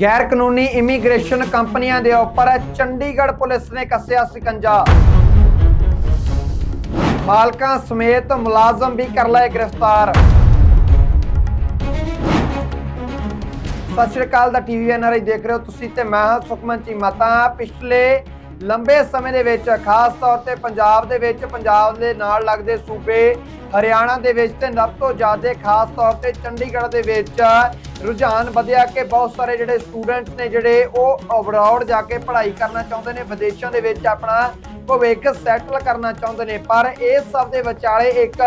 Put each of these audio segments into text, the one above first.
ਗੈਰ ਕਾਨੂੰਨੀ ਇਮੀਗ੍ਰੇਸ਼ਨ ਕੰਪਨੀਆਂ ਦੇ ਉੱਪਰ ਚੰਡੀਗੜ੍ਹ ਪੁਲਿਸ ਨੇ ਕੱਸਿਆ ਸਿਕੰਜਾ। ਮਾਲਕਾਂ ਸਮੇਤ ਮੁਲਾਜ਼ਮ ਵੀ ਕਰ ਲਏ ਗ੍ਰਿਫਤਾਰ। ਸਤਿ ਸ਼੍ਰੀ ਅਕਾਲ ਦਾ ਟੀਵੀ ਐਨਆਰਆਈ ਦੇਖ ਰਹੇ ਹੋ ਤੁਸੀਂ ਤੇ ਮੈਂ ਹਾਂ ਸੁਖਮਨ ਚੀਮਾਤਾ ਪਿਛਲੇ ਲੰਬੇ ਸਮੇਂ ਦੇ ਵਿੱਚ, ਖਾਸ ਤੌਰ ਤੇ ਪੰਜਾਬ ਦੇ ਵਿੱਚ, ਪੰਜਾਬ ਦੇ ਨਾਲ ਲੱਗਦੇ ਸੂਬੇ ਹਰਿਆਣਾ ਦੇ ਵਿੱਚ ਤੇ ਨਭ ਤੋਂ ਜ਼ਿਆਦਾ ਖਾਸ ਤੌਰ ਤੇ ਚੰਡੀਗੜ੍ਹ ਦੇ ਵਿੱਚ ਰੁਝਾਨ ਵਧਿਆ ਕਿ ਬਹੁਤ ਸਾਰੇ ਜਿਹੜੇ ਸਟੂਡੈਂਟ ਨੇ ਜਿਹੜੇ ਉਹ ਅਬਰਾਡ ਜਾ ਕੇ ਪੜ੍ਹਾਈ ਕਰਨਾ ਚਾਹੁੰਦੇ ਨੇ, ਵਿਦੇਸ਼ਾਂ ਦੇ ਵਿੱਚ ਆਪਣਾ ਭਵਿੱਖ ਸੈਟਲ ਕਰਨਾ ਚਾਹੁੰਦੇ ਨੇ। ਪਰ ਇਸ ਸਭ ਦੇ ਵਿਚਾਲੇ ਇੱਕ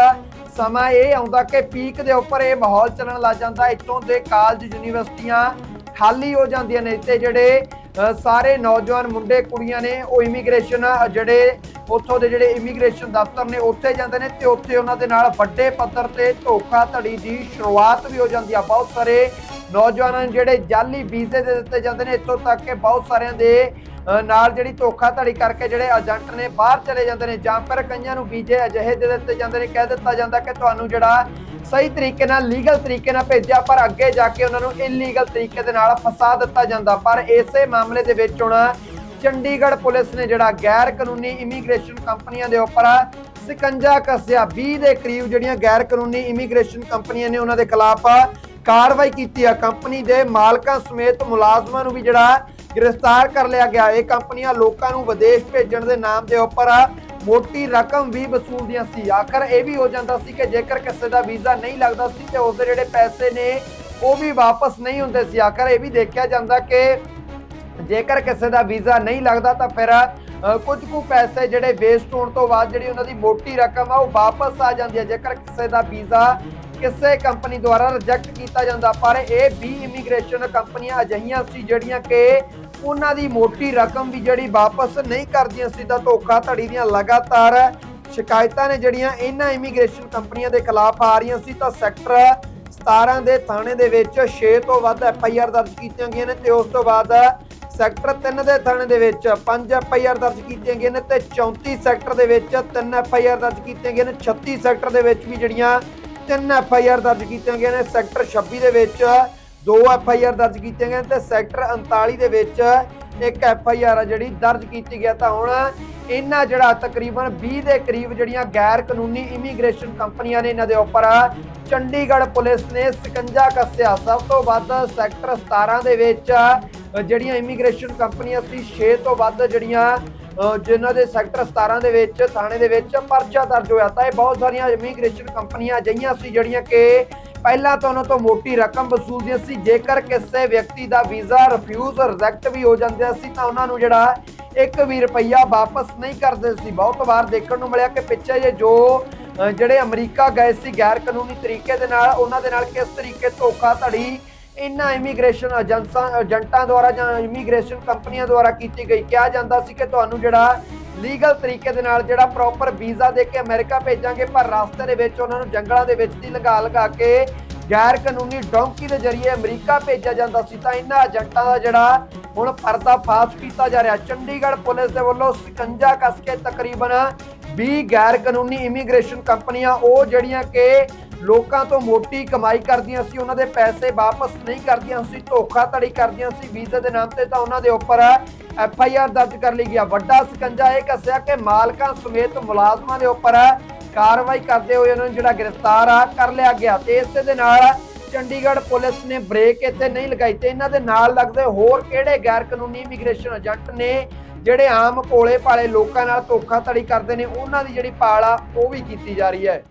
ਸਮਾਂ ਇਹ ਆਉਂਦਾ ਕਿ ਪੀਕ ਦੇ ਉੱਪਰ ਇਹ ਮਾਹੌਲ ਚੱਲਣ ਲੱਗ ਜਾਂਦਾ। ਇੱਥੋਂ ਦੇ ਕਾਲਜ ਯੂਨੀਵਰਸਿਟੀਆਂ ਖਾਲੀ ਹੋ ਜਾਂਦੀਆਂ ਨੇ ਤੇ ਜਿਹੜੇ ਸਾਰੇ ਨੌਜਵਾਨ ਮੁੰਡੇ ਕੁੜੀਆਂ ਨੇ ਉਹ ਇਮੀਗ੍ਰੇਸ਼ਨ ਜਿਹੜੇ ਉੱਥੋਂ ਦੇ ਜਿਹੜੇ ਇਮੀਗ੍ਰੇਸ਼ਨ ਦਫ਼ਤਰ ਨੇ, ਉੱਥੇ ਜਾਂਦੇ ਨੇ ਤੇ ਉੱਥੇ ਉਹਨਾਂ ਦੇ ਨਾਲ ਵੱਡੇ ਪੱਧਰ ਤੇ ਧੋਖਾਧੜੀ ਦੀ ਸ਼ੁਰੂਆਤ ਵੀ ਹੋ ਜਾਂਦੀ ਆ। ਬਹੁਤ ਸਾਰੇ ਨੌਜਵਾਨਾਂ ਨੂੰ ਜਿਹੜੇ ਜਾਲੀ ਵੀਜ਼ੇ ਦੇ ਦਿੱਤੇ ਜਾਂਦੇ ਨੇ, ਇੱਥੋਂ ਤੱਕ ਕਿ ਬਹੁਤ ਸਾਰਿਆਂ ਦੇ ਨਾਲ ਜਿਹੜੀ ਧੋਖਾਧੜੀ ਕਰਕੇ ਜਿਹੜੇ ਏਜੰਟ ਨੇ ਬਾਹਰ ਚਲੇ ਜਾਂਦੇ ਨੇ ਜਾਂ ਫਿਰ ਕਈਆਂ ਨੂੰ ਵੀਜ਼ੇ ਅਜਿਹੇ ਦੇ ਦਿੱਤੇ ਜਾਂਦੇ ਨੇ, ਕਹਿ ਦਿੱਤਾ ਜਾਂਦਾ ਕਿ ਤੁਹਾਨੂੰ ਜਿਹੜਾ ਸਹੀ ਤਰੀਕੇ ਨਾਲ ਲੀਗਲ ਤਰੀਕੇ ਨਾਲ ਭੇਜਿਆ, ਪਰ ਅੱਗੇ ਜਾ ਕੇ ਉਹਨਾਂ ਨੂੰ ਇਲੀਗਲ ਤਰੀਕੇ ਦੇ ਨਾਲ ਫਸਾ ਦਿੱਤਾ ਜਾਂਦਾ। ਪਰ ਇਸੇ ਮਾਮਲੇ ਦੇ ਵਿੱਚ ਹੁਣ ਚੰਡੀਗੜ੍ਹ ਪੁਲਿਸ ਨੇ ਜਿਹੜਾ ਗੈਰ ਕਾਨੂੰਨੀ ਇਮੀਗ੍ਰੇਸ਼ਨ ਕੰਪਨੀਆਂ ਦੇ ਉੱਪਰ ਸਿਕੰਜਾ ਕੱਸਿਆ। 20 ਦੇ ਕਰੀਬ ਜਿਹੜੀਆਂ ਗੈਰ ਕਾਨੂੰਨੀ ਇਮੀਗ੍ਰੇਸ਼ਨ ਕੰਪਨੀਆਂ ਨੇ ਉਹਨਾਂ ਦੇ ਖਿਲਾਫ ਕਾਰਵਾਈ ਕੀਤੀ ਆ। ਕੰਪਨੀ ਦੇ ਮਾਲਕਾਂ ਸਮੇਤ ਮੁਲਾਜ਼ਮਾਂ ਨੂੰ ਵੀ ਜਿਹੜਾ ਗ੍ਰਿਫਤਾਰ ਕਰ ਲਿਆ ਗਿਆ। ਇਹ ਕੰਪਨੀਆਂ ਲੋਕਾਂ ਨੂੰ ਵਿਦੇਸ਼ ਭੇਜਣ ਦੇ ਨਾਮ ਦੇ ਉੱਪਰ ਮੋਟੀ ਰਕਮ ਵੀ ਵਸੂਲਦੀਆਂ ਸੀ। ਆਖਰ ਇਹ ਵੀ ਹੋ ਜਾਂਦਾ ਸੀ ਕਿ ਜੇਕਰ ਕਿਸੇ ਦਾ ਵੀਜ਼ਾ ਨਹੀਂ ਲੱਗਦਾ ਸੀ ਤੇ ਉਸ ਦੇ ਜਿਹੜੇ ਪੈਸੇ ਨੇ ਉਹ ਵੀ ਵਾਪਸ ਨਹੀਂ ਹੁੰਦੇ ਸੀ। ਆਖਰ ਇਹ ਵੀ ਦੇਖਿਆ ਜਾਂਦਾ ਕਿ ਜੇਕਰ ਕਿਸੇ ਦਾ ਵੀਜ਼ਾ ਨਹੀਂ ਲੱਗਦਾ ਤਾਂ ਫਿਰ ਅ, ਕੁਝ ਕੁ ਪੈਸੇ ਜਿਹੜੇ ਵੇਸਟ ਹੋਣ ਤੋਂ ਬਾਅਦ ਜਿਹੜੀ ਉਹਨਾਂ ਦੀ ਮੋਟੀ ਰਕਮ ਆ ਉਹ ਵਾਪਸ ਆ ਜਾਂਦੀ ਹੈ। ਜੇਕਰ ਕਿਸੇ ਦਾ ਵੀਜ਼ਾ ਕਿਸੇ ਕੰਪਨੀ ਦੁਆਰਾ ਰਿਜੈਕਟ ਕੀਤਾ ਜਾਂਦਾ, ਪਰ ਇਹ ਵੀ ਇਮੀਗ੍ਰੇਸ਼ਨ ਕੰਪਨੀਆਂ ਅਜਿਹੀਆਂ ਸੀ ਜਿਹੜੀਆਂ ਕਿ ਉਹਨਾਂ ਦੀ ਮੋਟੀ ਰਕਮ ਵੀ ਜਿਹੜੀ ਵਾਪਸ ਨਹੀਂ ਕਰਦੀਆਂ ਸੀ, ਤਾਂ ਧੋਖਾਧੜੀ ਦੀਆਂ ਲਗਾਤਾਰ ਸ਼ਿਕਾਇਤਾਂ ਨੇ ਜਿਹੜੀਆਂ ਇਹਨਾਂ ਇਮੀਗ੍ਰੇਸ਼ਨ ਕੰਪਨੀਆਂ ਦੇ ਖਿਲਾਫ ਆ ਰਹੀਆਂ ਸੀ। ਤਾਂ ਸੈਕਟਰ 17 ਦੇ ਥਾਣੇ ਦੇ ਵਿੱਚ 6 ਤੋਂ ਵੱਧ ਐਫ ਆਈ ਆਰ ਦਰਜ ਕੀਤੀਆਂ ਗਈਆਂ ਨੇ ਤੇ ਉਸ ਤੋਂ ਬਾਅਦ ਸੈਕਟਰ 3 ਦੇ ਥਾਣੇ ਦੇ ਵਿੱਚ 5 ਐਫ ਆਈ ਆਰ ਦਰਜ ਕੀਤੀਆਂ ਗਈਆਂ ਨੇ ਤੇ 34 ਸੈਕਟਰ ਦੇ ਵਿੱਚ 3 ਐਫ ਆਈ ਆਰ ਦਰਜ ਕੀਤੀਆਂ ਗਈਆਂ ਨੇ। 36 ਸੈਕਟਰ ਦੇ ਵਿੱਚ ਵੀ ਜਿਹੜੀਆਂ ਤਿੰਨ ਐਫ ਆਈ ਆਰ ਦਰਜ ਕੀਤੀਆਂ ਗਈਆਂ ਨੇ, ਸੈਕਟਰ 26 ਦੇ ਵਿੱਚ ਦੋ ਐਫ ਆਈ ਆਰ ਦਰਜ ਕੀਤੀਆਂ ਗਈਆਂ ਨੇ ਤੇ ਸੈਕਟਰ 39 ਦੇ ਵਿੱਚ ਇੱਕ ਐਫ ਆਈ ਆਰ ਆ ਜਿਹੜੀ ਦਰਜ ਕੀਤੀ ਗਿਆ ਤਾਂ ਹੁਣ ਇਹਨਾਂ ਜਿਹੜਾ ਤਕਰੀਬਨ 20 ਦੇ ਕਰੀਬ ਜਿਹੜੀਆਂ ਗੈਰ ਕਾਨੂੰਨੀ ਇਮੀਗ੍ਰੇਸ਼ਨ ਕੰਪਨੀਆਂ ਨੇ ਇਹਨਾਂ ਦੇ ਉੱਪਰ, ਚੰਡੀਗੜ੍ਹ ਪੁਲਿਸ ਨੇ ਸਿਕੰਜਾ ਕੱਸਿਆ। ਸਭ ਤੋਂ ਵੱਧ ਸੈਕਟਰ 17 ਦੇ ਵਿੱਚ ਜਿਹੜੀਆਂ ਇਮੀਗ੍ਰੇਸ਼ਨ ਕੰਪਨੀਆਂ ਸੀ 6 ਤੋਂ ਵੱਧ ਜਿਹੜੀਆਂ ਜਿਨ੍ਹਾਂ ਦੇ ਸੈਕਟਰ 17 ਦੇ ਵਿੱਚ, ਥਾਣੇ ਦੇ ਵਿੱਚ ਪਰਚਾ ਦਰਜ ਹੋਇਆ ਤਾਂ ਇਹ ਬਹੁਤ ਸਾਰੀਆਂ ਇਮੀਗ੍ਰੇਸ਼ਨ ਕੰਪਨੀਆਂ ਅਜਿਹੀਆਂ ਸੀ ਜਿਹੜੀਆਂ ਕਿ ਪਹਿਲਾਂ ਤਾਂ ਉਹਨਾਂ ਤੋਂ ਮੋਟੀ ਰਕਮ ਵਸੂਲਦੀਆਂ ਸੀ। ਜੇਕਰ ਕਿਸੇ ਵਿਅਕਤੀ ਦਾ ਵੀਜ਼ਾ ਰਿਫਿਊਜ਼ ਰਿਜੈਕਟ ਵੀ ਹੋ ਜਾਂਦਾ ਸੀ ਤਾਂ ਉਹਨਾਂ ਨੂੰ ਜਿਹੜਾ ਇੱਕ ਵੀ ਰੁਪਈਆ ਵਾਪਸ ਨਹੀਂ ਕਰਦੇ ਸੀ। ਬਹੁਤ ਵਾਰ ਦੇਖਣ ਨੂੰ ਮਿਲਿਆ ਕਿ ਪਿੱਛੇ ਜੇ ਜੋ ਜਿਹੜੇ ਅਮਰੀਕਾ ਗਏ ਸੀ ਗੈਰ ਕਾਨੂੰਨੀ ਤਰੀਕੇ ਦੇ ਨਾਲ, ਉਹਨਾਂ ਦੇ ਨਾਲ ਕਿਸ ਤਰੀਕੇ ਧੋਖਾਧੜੀ ਇਹਨਾਂ ਇਮੀਗ੍ਰੇਸ਼ਨ ਏਜੰਸਾਂ ਏਜੰਟਾਂ ਦੁਆਰਾ ਜਾਂ ਇਮੀਗ੍ਰੇਸ਼ਨ ਕੰਪਨੀਆਂ ਦੁਆਰਾ ਕੀਤੀ ਗਈ। ਕਿਹਾ ਜਾਂਦਾ ਸੀ ਕਿ ਤੁਹਾਨੂੰ ਜਿਹੜਾ ਲੀਗਲ ਤਰੀਕੇ ਦੇ ਨਾਲ ਜਿਹੜਾ ਪ੍ਰੋਪਰ ਵੀਜ਼ਾ ਦੇ ਕੇ ਅਮਰੀਕਾ ਭੇਜਾਂਗੇ, ਪਰ ਰਸਤੇ ਦੇ ਵਿੱਚ ਉਹਨਾਂ ਨੂੰ ਜੰਗਲਾਂ ਦੇ ਵਿੱਚ ਦੀ ਲਗਾ ਲਗਾ ਕੇ ਗੈਰ ਕਾਨੂੰਨੀ ਡੌਂਕੀ ਦੇ ਜ਼ਰੀਏ ਅਮਰੀਕਾ ਭੇਜਿਆ ਜਾਂਦਾ ਸੀ। ਤਾਂ ਇਹਨਾਂ ਏਜੰਟਾਂ ਦਾ ਜਿਹੜਾ ਹੁਣ ਪਰਦਾ ਫਾਸ਼ ਕੀਤਾ ਜਾ ਰਿਹਾ। ਚੰਡੀਗੜ੍ਹ ਪੁਲਿਸ ਦੇ ਵੱਲੋਂ ਸਿਕੰਜਾ ਕੱਸ ਕੇ ਤਕਰੀਬਨ 20 ਗੈਰ ਕਾਨੂੰਨੀ ਇਮੀਗ੍ਰੇਸ਼ਨ ਕੰਪਨੀਆਂ, ਉਹ ਜਿਹੜੀਆਂ ਕਿ ਲੋਕਾਂ ਤੋਂ ਮੋਟੀ ਕਮਾਈ ਕਰਦੀਆਂ ਸੀ, ਉਹਨਾਂ ਦੇ ਪੈਸੇ ਵਾਪਸ ਨਹੀਂ ਕਰਦੀਆਂ ਸੀ, ਧੋਖਾਧੜੀ ਕਰਦੀਆਂ ਸੀ, ਵੀਜ਼ੇ ਦੇ ਨਾਮ ਤੇ ਤਾਂ ਉਹਨਾਂ ਦੇ ਉੱਪਰ ਐਫ ਆਈ ਆਰ ਦਰਜ ਕਰ ਲਈ ਗਿਆ। ਵੱਡਾ ਸਕੰਜਾ ਇਹ ਕੱਸਿਆ ਕਿ ਮਾਲਕਾਂ ਸਮੇਤ ਮੁਲਾਜ਼ਮਾਂ ਦੇ ਉੱਪਰ ਕਾਰਵਾਈ ਕਰਦੇ ਹੋਏ ਉਹਨਾਂ ਨੂੰ ਜਿਹੜਾ ਗ੍ਰਿਫਤਾਰ ਆ, ਕਰ ਲਿਆ ਗਿਆ ਤੇ ਇਸੇ ਦੇ ਨਾਲ ਚੰਡੀਗੜ੍ਹ ਪੁਲਿਸ ਨੇ ਬ੍ਰੇਕ ਇੱਥੇ ਨਹੀਂ ਲਗਾਈ ਤੇ ਇਹਨਾਂ ਦੇ ਨਾਲ ਲੱਗਦੇ ਹੋਰ ਕਿਹੜੇ ਗੈਰ ਕਾਨੂੰਨੀ ਇਮੀਗ੍ਰੇਸ਼ਨ ਏਜੰਟ ਨੇ ਜਿਹੜੇ ਆਮ ਕੋਲੇ ਪਾਲੇ ਲੋਕਾਂ ਨਾਲ ਧੋਖਾਧੜੀ ਕਰਦੇ ਨੇ, ਉਹਨਾਂ ਦੀ ਜਿਹੜੀ ਪਾਲ ਆ, ਉਹ ਵੀ ਕੀਤੀ ਜਾ ਰਹੀ ਹੈ।